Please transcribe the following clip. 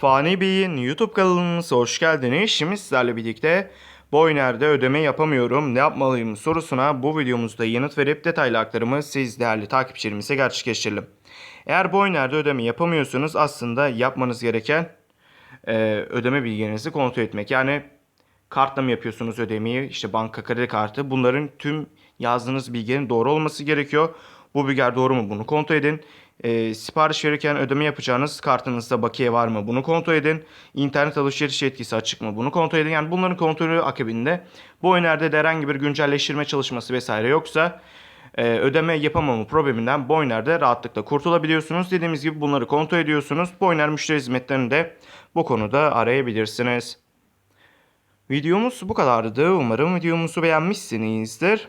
Fani Bey'in YouTube kanalımıza hoş geldiniz. Şimdi sizlerle birlikte Boyner'de ödeme yapamıyorum ne yapmalıyım sorusuna bu videomuzda yanıt verip detaylı aktarımı siz değerli takipçilerimize gerçekleştirelim. Eğer Boyner'de ödeme yapamıyorsanız aslında yapmanız gereken e, ödeme bilgilerinizi kontrol etmek. Yani kartla mı yapıyorsunuz ödemeyi işte banka kredi kartı bunların tüm yazdığınız bilgilerin doğru olması gerekiyor. Bu bilgiler doğru mu bunu kontrol edin. E, sipariş verirken ödeme yapacağınız kartınızda bakiye var mı bunu kontrol edin. İnternet alışveriş yetkisi açık mı bunu kontrol edin. Yani bunların kontrolü akabinde bu öneride de herhangi bir güncelleştirme çalışması vesaire yoksa e, ödeme yapamama probleminden Boyner'de rahatlıkla kurtulabiliyorsunuz. Dediğimiz gibi bunları kontrol ediyorsunuz. Boyner müşteri hizmetlerini de bu konuda arayabilirsiniz. Videomuz bu kadardı. Umarım videomuzu beğenmişsinizdir.